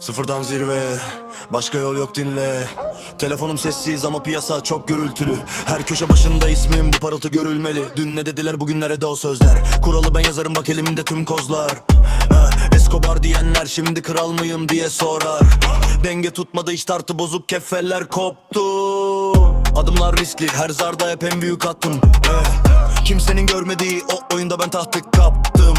Sıfırdan zirve Başka yol yok dinle. Telefonum sessiz ama piyasa çok gürültülü. Her köşe başında ismim bu parıltı görülmeli. Dün ne dediler bugünlere de o sözler? Kuralı ben yazarım bak elimde tüm kozlar. Escobar diyenler şimdi kral mıyım diye sorar. Denge tutmadı iş tartı bozuk kefeler koptu. Adımlar riskli her zarda hep en büyük attım Kimsenin görmediği o oyunda ben tahtı kaptım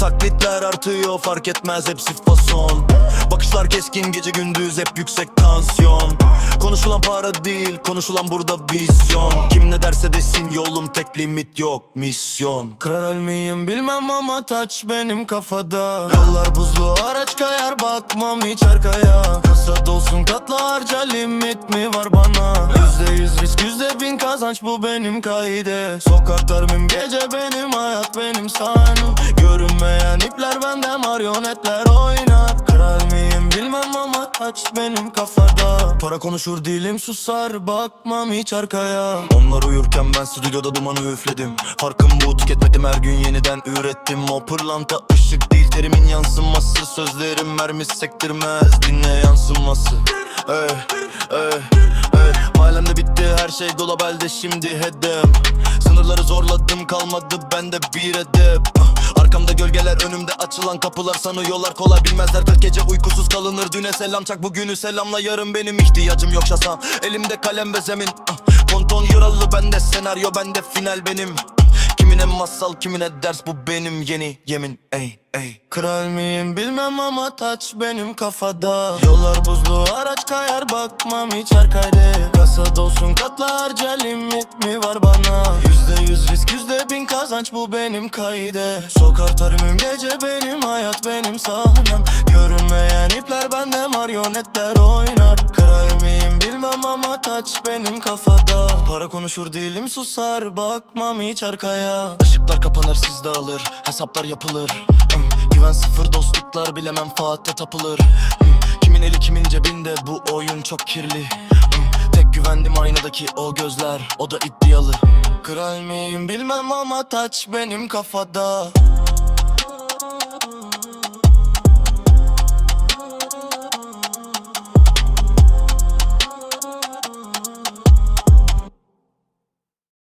Taklitler artıyor fark etmez hepsi fason. Bakışlar keskin gece gündüz hep yüksek tansiyon. Konuşulan para değil konuşulan burada vizyon. Kim ne derse desin yolum tek limit yok misyon. Kral miyim bilmem ama taç benim kafada. Yollar buzlu araç kayar bakmam hiç arkaya. Kasa dolsun katla harca limit mi var bana? Yüzde yüz risk yüzde bin kazanç bu benim kaide. Sokaklar mım gece benim hayat benim sahnem Görünmeyen ipler bende marionetler oynar Kral miyim bilmem ama taç benim kafada. Para konuşur dilim susar bakmam hiç arkaya. Onlar uyurken ben stüdyoda dumanı üfledim. Farkım bu tüketmedim her gün yeniden ürettim. O pırlanta ışık değil terimin yansıması. Sözlerim mermi sektirmez dinle yansıması. Ey ey ey Mahallemde bitti her şey dolap elde şimdi hedef. Sınırları zorladım kalmadı bende bir edep Arkamda gölgeler önümde açılan kapılar sanıyorlar kolay bilmezler. 40 gece uykusuz kalınır düne selam çak. Bugünü selamla yarın benim ihtiyacım yok şahsa Elimde kalem ve zemin Ponton yaralı bende senaryo bende final benim. Kimine masal kimine ders bu benim yeni yemin. Ey ey. Kral miyim bilmem ama taç benim kafada. Yollar buzlu araç kayar bakmam hiç arkayde Kasa dolsun katla harca limit mi var bana kazanç bu benim kaide Sokar tarımım gece benim hayat benim sahnem. Görünmeyen ipler bende marionetler oynar. Kral miyim bilmem ama taç benim kafada. Para konuşur dilim susar bakmam hiç arkaya. Işıklar kapanır siz dağılır hesaplar yapılır. Hmm, Güven sıfır dostluklar bile menfaatte tapılır. Hmm, Kimin eli kimin cebinde bu oyun çok kirli. Hmm, Tek güvendim aynadaki o gözler o da iddialı Kral miyim? Bilmem ama taç benim kafada